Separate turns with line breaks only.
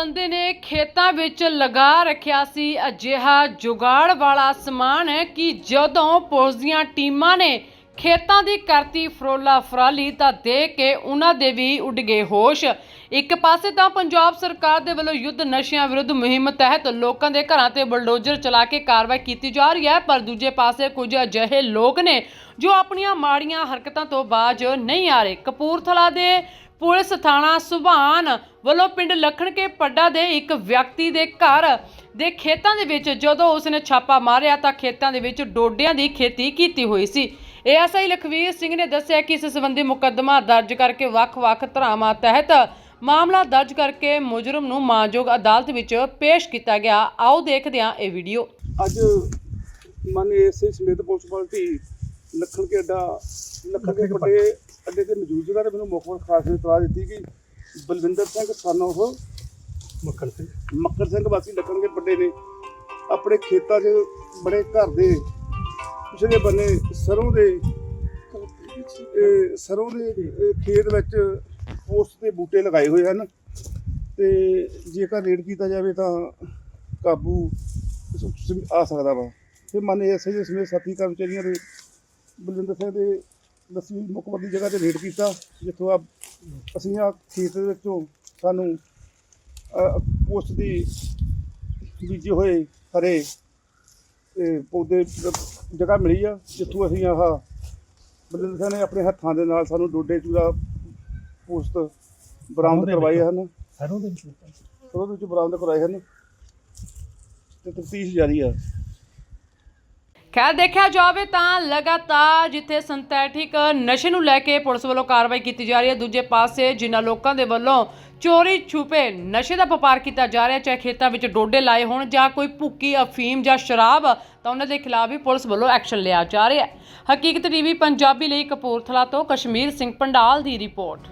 ਬੰਦੇ ਨੇ ਖੇਤਾਂ ਵਿੱਚ ਲਗਾ ਰੱਖਿਆ ਸੀ। ਅਜਿਹਾ ਜੁਗਾੜ ਵਾਲਾ ਸਮਾਨ ਕਿ ਜਦੋਂ ਪੁਲਿਸ ਦੀਆਂ ਟੀਮਾਂ ਨੇ ਖੇਤਾਂ ਦੀ ਕਰਤੀ ਫਰੋਲਾ ਫਰਾਲੀ ਤਾਂ ਦੇਖ ਕੇ ਉਹਨਾਂ ਦੇ ਵੀ ਉੱਡ ਗਏ ਹੋਸ਼। ਇੱਕ ਪਾਸੇ ਤਾਂ ਪੰਜਾਬ ਸਰਕਾਰ ਦੇ ਵੱਲੋਂ ਯੁੱਧ ਨਸ਼ਿਆਂ ਵਿਰੁੱਧ ਮੁਹਿੰਮ ਤਹਿਤ ਲੋਕਾਂ ਦੇ ਘਰਾਂ ਤੇ ਬਲਡੋਜ਼ਰ ਚਲਾ ਕੇ ਕਾਰਵਾਈ ਕੀਤੀ ਜਾ ਰਹੀ ਹੈ, ਪਰ ਦੂਜੇ ਪਾਸੇ ਕੁਝ ਅਜਿਹੇ ਲੋਕ ਨੇ ਜੋ ਆਪਣੀਆਂ ਮਾੜੀਆਂ ਹਰਕਤਾਂ ਤੋਂ ਬਾਜ ਨਹੀਂ ਆ ਰਹੇ। ਕਪੂਰਥਲਾ ਦੇ ਪੁਲਿਸ ਥਾਣਾ ਸੁਭਾਨ ਵੱਲੋਂ ਪਿੰਡ ਲਖਣ ਪੱਡਾ ਦੇ ਇੱਕ ਵਿਅਕਤੀ ਦੇ ਘਰ ਦੇ ਖੇਤਾਂ ਦੇ ਵਿੱਚ ਜਦੋਂ ਉਸਨੇ ਛਾਪਾ ਮਾਰਿਆ ਤਾਂ ਖੇਤਾਂ ਦੇ ਵਿੱਚ ਡੋਡਿਆਂ ਦੀ ਖੇਤੀ ਕੀਤੀ ਹੋਈ ਸੀ। ਏਐਸਆਈ ਲਖਵੀਰ ਸਿੰਘ ਨੇ ਦੱਸਿਆ ਕਿ ਇਸ ਸੰਬੰਧੀ ਮੁਕੱਦਮਾ ਦਰਜ ਕਰਕੇ ਵੱਖ-ਵੱਖ ਧਾਰਾਵਾਂ ਤਹਿਤ ਮਾਮਲਾ ਦਰਜ ਕਰਕੇ ਮੁਜਰਮ ਨੂੰ ਮਾਨਯੋਗ ਅਦਾਲਤ ਵਿੱਚ ਪੇਸ਼ ਕੀਤਾ ਗਿਆ। ਆਓ ਦੇਖਦੇ ਹਾਂ ਇਹ ਵੀਡੀਓ।
ਅੱਜ ਮਨ ਐਸਏ ਸਮੇਤ ਪੁਲਿਸ ਪਾਰਟੀ ਲੱਖਣ ਕੇ ਅੱਡਾ ਲੱਖਣ ਕੇ ਵੱਡੇ ਅੱਡੇ ਤੇ ਮੌਜੂਦ ਸੀਗਾ ਤੇ ਮੈਨੂੰ ਮੁੱਖ ਮੰਤਰੀ ਖਾਸ ਨੇ ਇਤਲਾਹ ਦਿੱਤੀ ਕਿ ਬਲਵਿੰਦਰ ਸਿੰਘ ਸਨ ਉਹ
ਮੱਕੜ ਸਿੰਘ
ਮੱਕਰ ਸਿੰਘ ਵਾਸੀ ਲੱਖਣ ਕੇ ਵੱਡੇ ਨੇ। ਆਪਣੇ ਖੇਤਾਂ 'ਚ ਬੜੇ ਘਰ ਦੇ ਪਿਛਲੇ ਬੰਨੇ ਸਰੋਂ ਦੇ ਸਰੋਂ ਦੇ ਖੇਤ ਵਿੱਚ ਪੋਸਟ ਦੇ ਬੂਟੇ ਲਗਾਏ ਹੋਏ ਹਨ। ਤੇ ਜੇਕਰ ਰੇਡ ਕੀਤਾ ਜਾਵੇ ਤਾਂ ਕਾਬੂ ਇਸ ਆ ਸਕਦਾ ਵਾ। ਤੇ ਮਨ ਐਸੇ ਦੇ ਸਮੇਤ ਸਾਥੀ ਕਰਮਚਾਰੀਆਂ ਦੇ ਬਲਵਿੰਦਰ ਸਿੰਘ ਦੇ ਦਸਵੀਂ ਮੁਕਬਰ ਦੀ ਜਗ੍ਹਾ ਤੇ ਰੇਡ ਕੀਤਾ ਜਿੱਥੋਂ ਆ ਅਸੀਂ ਆ ਖੇਤ ਦੇ ਵਿੱਚੋਂ ਸਾਨੂੰ ਪੋਸਟ ਦੀ ਬੀਜੇ ਹੋਏ ਹਰੇ ਪੌਦੇ ਜਗ੍ਹਾ ਮਿਲੀ ਆ ਜਿੱਥੋਂ ਅਸੀਂ ਆਹ ਬਲਵਿੰਦਰ ਸਿੰਘ ਨੇ ਆਪਣੇ ਹੱਥਾਂ ਦੇ ਨਾਲ ਸਾਨੂੰ ਡੋਡੇ ਚੂੜਾ ਪੋਸਟ ਬਰਾਮਦ ਕਰਵਾਏ। ਹਨ।
ਸਰੋਂ ਦੇ
ਵਿੱਚ ਬਰਾਮਦ ਕਰਵਾਏ ਹਨ। ਤੇ ਤਫਤੀਸ਼ ਜਾਰੀ ਆ।
ਖੈਰ ਦੇਖਿਆ ਜਾਵੇ ਤਾਂ ਲਗਾਤਾਰ ਜਿੱਥੇ ਸਿੰਥੈਟਿਕ ਨਸ਼ੇ ਨੂੰ ਲੈ ਕੇ ਪੁਲਿਸ ਵੱਲੋਂ ਕਾਰਵਾਈ ਕੀਤੀ ਜਾ ਰਹੀ ਹੈ, ਦੂਜੇ ਪਾਸੇ ਜਿਨ੍ਹਾਂ ਲੋਕਾਂ ਦੇ ਵੱਲੋਂ ਚੋਰੀ ਛੁਪੇ ਨਸ਼ੇ ਦਾ ਵਪਾਰ ਕੀਤਾ ਜਾ ਰਿਹਾ, ਚਾਹੇ ਖੇਤਾਂ ਵਿੱਚ ਡੋਡੇ ਲਾਏ ਹੋਣ ਜਾਂ ਕੋਈ ਭੁੱਕੀ, ਅਫੀਮ ਜਾਂ ਸ਼ਰਾਬ, ਤਾਂ ਉਹਨਾਂ ਦੇ ਖਿਲਾਫ ਵੀ ਪੁਲਿਸ ਵੱਲੋਂ ਐਕਸ਼ਨ ਲਿਆ ਜਾ ਰਿਹਾ ਹੈ। ਹਕੀਕਤ ਟੀਵੀ ਪੰਜਾਬੀ ਲਈ ਕਪੂਰਥਲਾ ਤੋਂ ਕਸ਼ਮੀਰ ਸਿੰਘ ਪੰਡਾਲ ਦੀ ਰਿਪੋਰਟ।